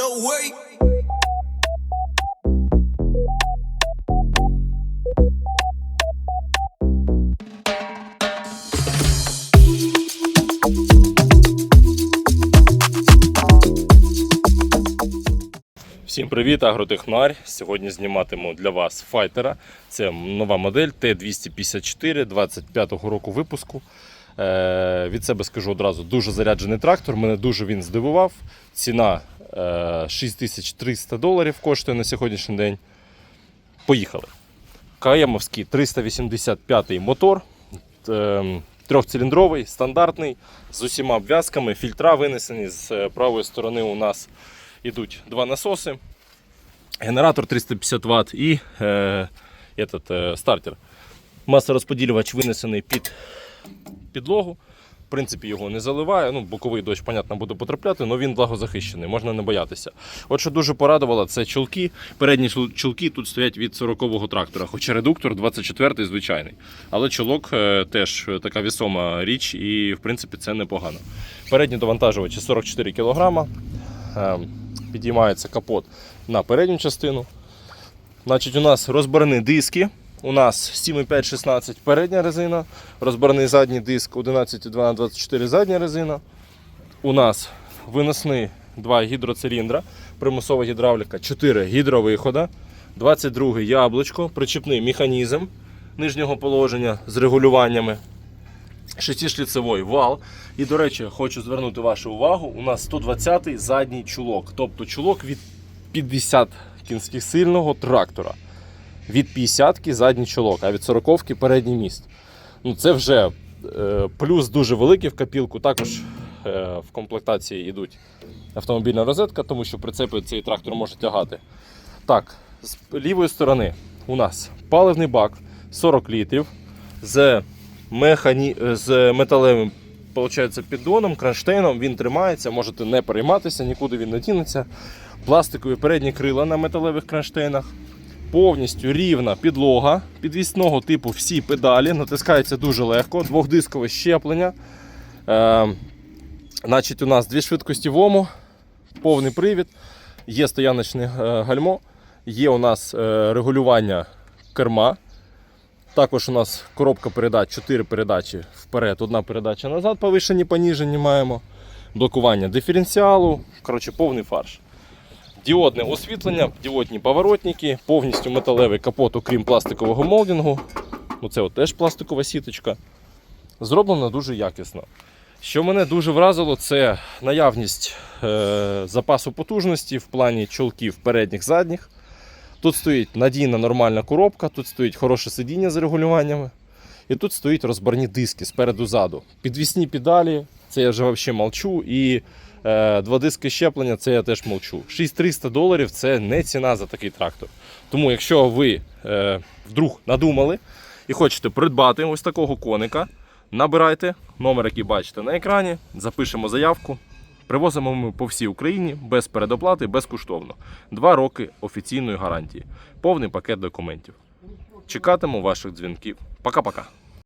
away. Всім привіт, Агротехнарь. Сьогодні зніматиму для вас файтера. Це нова модель Т254 25-го року випуску. Е, від себе скажу одразу, дуже заряджений трактор. Мене дуже він здивував. Ціна 6300 доларів коштує на сьогоднішній день. Поїхали. Каємовський 385 мотор. Е, Трьохциліндровий, стандартний, з усіма обв'язками, фільтра винесені. З е, правої сторони у нас йдуть два насоси, генератор 350 Вт і е, этот, е, стартер. Масорозподілювач винесений під підлогу. В принципі, його не заливає. Ну, боковий дощ, понятно, буде потрапляти, але він благозахищений, можна не боятися. От що дуже порадувало, це чулки. Передні чул- чулки тут стоять від 40-го трактора, хоча редуктор 24-й звичайний. Але чулок е, теж така вісома річ, і в принципі це непогано. Передні довантажувачі 44 кг. Підіймається капот на передню частину. Значить, у нас розборні диски. У нас 7,5-16 передня резина, розборний задній диск 11,2-24 задня резина. У нас виносні два гідроциліндра, примусова гідравліка, 4 гідровихода, 22 яблучко, причіпний механізм нижнього положення з регулюваннями, шестишліцевий вал. І, до речі, хочу звернути вашу увагу: у нас 120-й задній чулок, тобто чулок від 50 кінських сильного трактора. Від 50-ки задній чолок, а від 40-ки передній міст. Ну, це вже е, плюс дуже великий в копілку. Також е, в комплектації йдуть автомобільна розетка, тому що прицепи цей трактор може тягати. Так, з лівої сторони у нас паливний бак 40 літрів з, механі... з металевим получається, піддоном, кронштейном. Він тримається, можете не перейматися, нікуди він не дінеться. Пластикові передні крила на металевих кронштейнах повністю рівна підлога підвісного типу всі педалі, натискається дуже легко, двохдискове щеплення. Е, значить, у нас дві швидкості ВОМу, повний привід, є стояночне е, гальмо, є у нас е, регулювання керма. Також у нас коробка передач, 4 передачі вперед, одна передача назад, повишені, поніжені маємо. Блокування диференціалу, коротше, повний фарш. Діодне освітлення, діодні поворотники, повністю металевий капот, окрім пластикового молдингу. Ну, це от теж пластикова сіточка. Зроблено дуже якісно. Що мене дуже вразило, це наявність е, запасу потужності в плані чолків передніх задніх. Тут стоїть надійна нормальна коробка, тут стоїть хороше сидіння з регулюваннями. І тут стоїть розборні диски спереду-ззаду. Підвісні педалі, це я вже взагалі молчу. І два диски щеплення, це я теж молчу. 6300 доларів це не ціна за такий трактор. Тому, якщо ви е, вдруг надумали і хочете придбати ось такого коника, набирайте номер, який бачите на екрані, запишемо заявку. Привозимо ми по всій Україні без передоплати, безкоштовно. Два роки офіційної гарантії, повний пакет документів. Чекатиму ваших дзвінків. Пока-пока.